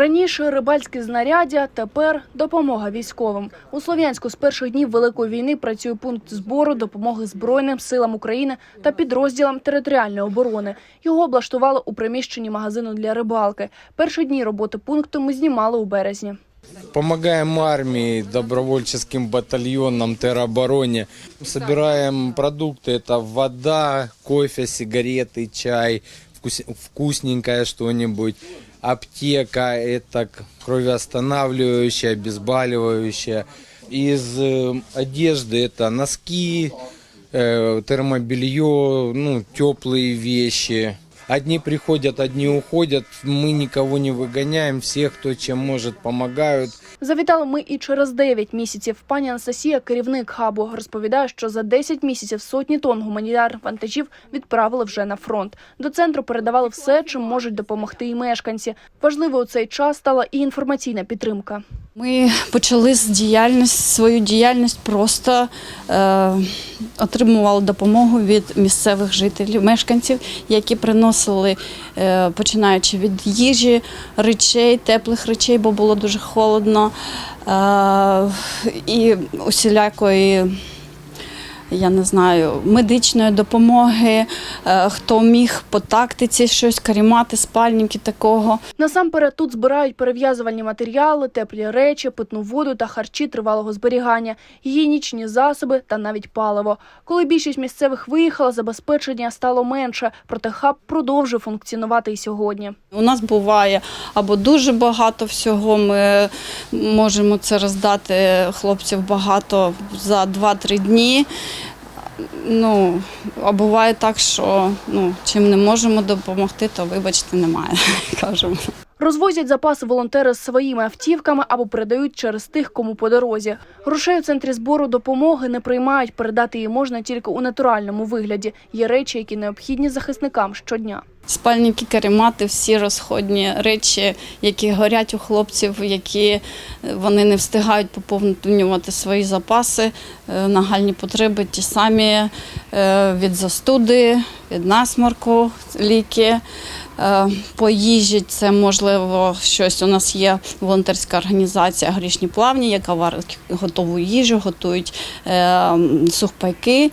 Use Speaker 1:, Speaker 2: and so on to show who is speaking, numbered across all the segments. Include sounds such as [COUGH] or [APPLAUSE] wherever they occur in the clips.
Speaker 1: Раніше рибальські знаряддя, тепер допомога військовим. У Слов'янську з перших днів Великої війни працює пункт збору допомоги Збройним силам України та підрозділам територіальної оборони. Його облаштували у приміщенні магазину для рибалки. Перші дні роботи пункту ми знімали у березні.
Speaker 2: Помогаем армии, добровольческим батальонам, теробороне. Собираем продукты. Это вода, кофе, сигареты, чай, вкус- вкусненькое что-нибудь. Аптека, это к- кровоостанавливающее, обезболивающее. Из э, одежды это носки, э, термобелье, ну, теплые вещи. Одни приходят, одни уходят. Мы никого не выгоняем. Все, кто чем может, помогают.
Speaker 1: Завітали ми і через 9 місяців. Пані Анастасія, керівник хабу, розповідає, що за 10 місяців сотні тонн гуманітарних вантажів відправили вже на фронт. До центру передавали все, чим можуть допомогти і мешканці. Важливо у цей час стала і інформаційна підтримка.
Speaker 3: Ми почали з діяльність, свою діяльність просто е, отримували допомогу від місцевих жителів, мешканців, які приносили, е, починаючи від їжі, речей, теплих речей, бо було дуже холодно, е, і усілякої. Я не знаю, медичної допомоги, е, хто міг по тактиці щось, карімати, спальники такого.
Speaker 1: Насамперед тут збирають перев'язувальні матеріали, теплі речі, питну воду та харчі тривалого зберігання, гігієнічні засоби та навіть паливо. Коли більшість місцевих виїхала, забезпечення стало менше, проте хаб продовжує функціонувати і сьогодні.
Speaker 3: У нас буває або дуже багато всього. Ми можемо це роздати хлопців багато за 2-3 дні. Ну, а буває так, що ну, чим не можемо допомогти, то вибачте, немає. [LAUGHS] кажемо.
Speaker 1: Розвозять запаси волонтери своїми автівками або передають через тих, кому по дорозі. Грошей у центрі збору допомоги не приймають, передати її можна тільки у натуральному вигляді. Є речі, які необхідні захисникам щодня.
Speaker 3: Спальники, каремати, всі розходні речі, які горять у хлопців, які е, вони не встигають поповнювати свої запаси, е, нагальні потреби, ті самі е, від застуди, від насморку, ліки. Е, По їжі це можливо щось. У нас є волонтерська організація Грішні плавні, яка варить готову їжу, готують е, сухпайки,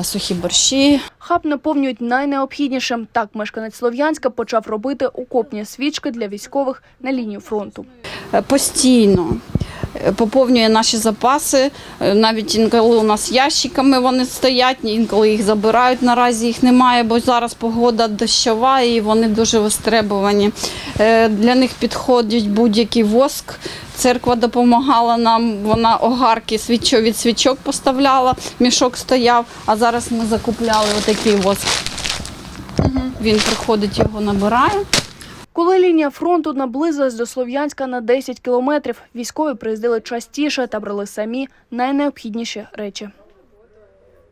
Speaker 3: е, сухі борщі.
Speaker 1: Хаб наповнюють найнеобхіднішим. Так мешканець Слов'янська почав робити окопні свічки для військових на лінію фронту.
Speaker 3: Постійно поповнює наші запаси. Е, Навіть інколи у нас ящиками вони стоять, інколи їх забирають. Наразі їх немає, бо зараз погода дощова і вони дуже вистребувані. Е, Для них підходить будь-який воск. Церква допомагала нам, вона огарки свічо від свічок поставляла, мішок стояв, а зараз ми закупляли отакий воск. Він приходить, його набирає.
Speaker 1: Коли лінія фронту наблизилась до Слов'янська на 10 кілометрів, військові приїздили частіше та брали самі найнеобхідніші речі.